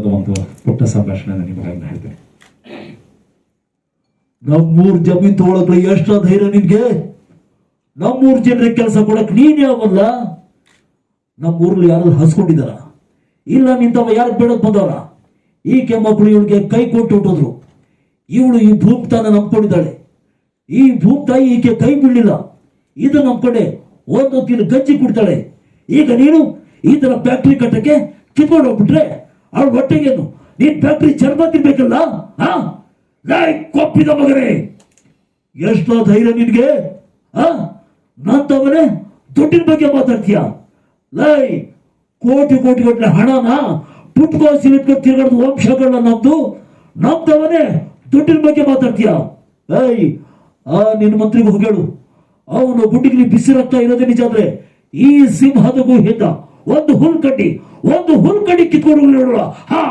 ಸಂದರ್ಭದ ಒಂದು ಪುಟ್ಟ ಸಂಭಾಷಣೆ ನಿಮಗಾಗಿ ಹೇಳ್ತೇನೆ. ನಮ್ಮೂರ್ ಜಮೀನ್ ತಗೊಳಕ್ರೆ ಎಷ್ಟ ಧೈರ್ಯ ನಿನ್ಗೆ ನಮ್ಮೂರ್ ಜನರಿಗೆ ಕೆಲಸ ಕೊಡಕ್ ನೀನ್ ಯಾವಲ್ಲ ನಮ್ಮೂರ್ಲಿ ಯಾರು ಹಸ್ಕೊಂಡಿದಾರ ಇಲ್ಲ ನಿಂತವ ಯಾರು ಬೇಡಕ್ ಬಂದವರ? ಈಕೆ ಮಕ್ಕಳು ಇವಳಿಗೆ ಕೈ ಕೊಟ್ಟು ಹುಟ್ಟಿದ್ರು. ಇವಳು ಈ ಭೂಮ್ತಾನ ನಂಬ್ಕೊಂಡಿದ್ದಾಳೆ. ಈ ಭೂಮ್ತಾಯಿ ಈಕೆ ಕೈ ಬಿಡ್ಲಿಲ್ಲ ಇದು ನಂಬ್ಕೊಂಡೆ ಒಂದು ತಿನ್ನು ಗಂಜಿ ಕುಡ್ತಾಳೆ. ಈಗ ನೀನು ಈ ತರ ಫ್ಯಾಕ್ಟ್ರಿ ಕಟ್ಟಕ್ಕೆ ಕಿತ್ಕೊಂಡು ಹೋಗ್ಬಿಟ್ರೆ ಅವಳ ಹೊಟ್ಟೆಗೇನು ನೀನ್ ಫ್ಯಾಕ್ಟ್ರಿ ಚರ್ಮ ತಿನ್ಬೇಕಲ್ಲ? ಕೊಪ್ಪಿದ ಮಗನೇ. ಎಷ್ಟೋ ಧೈರ್ಯ ನಿನ್ಗೆ ನಾನ್ ನಂತವನೇ ದುಡ್ಡಿನ ಬಗ್ಗೆ ಮಾತಾಡ್ತೀಯ? ಲೈ ಕೋಟಿ ಕೋಟಿ ಗಟ್ಟಲೆ ಹಣನ ಪುಟ್ಕೋ ಸಿಲಿಟ್ಕೊಂಡು ತಿರ್ಗಾಡ್ದು ವಂಶಗಳನ್ನ ನಮ್ದು ನಮ್ದವನೇ ದುಡ್ಡಿನ ಬಗ್ಗೆ ಮಾತಾಡ್ತೀಯ? ಏಯ್, ಆ, ನಿನ್ನ ಮಂತ್ರಿಗೂ ಹೋಗೇಳು ಅವನು ಗುಡ್ಡಿಗೆ ಬಿಸಿ ರಕ್ತ ಇರೋದೇ ನಿಜ ಅಂದ್ರೆ ಈ ಸಿಂಹದಗೂ ಗುಹೆಯಿಂದ ಒಂದು ಹುಲ್ ಕಡ್ಡಿ ಒಂದು ಹುಲ್ ಕಡ್ಡಿ ಕಿತ್ಕೊಂಡು ಹಾ.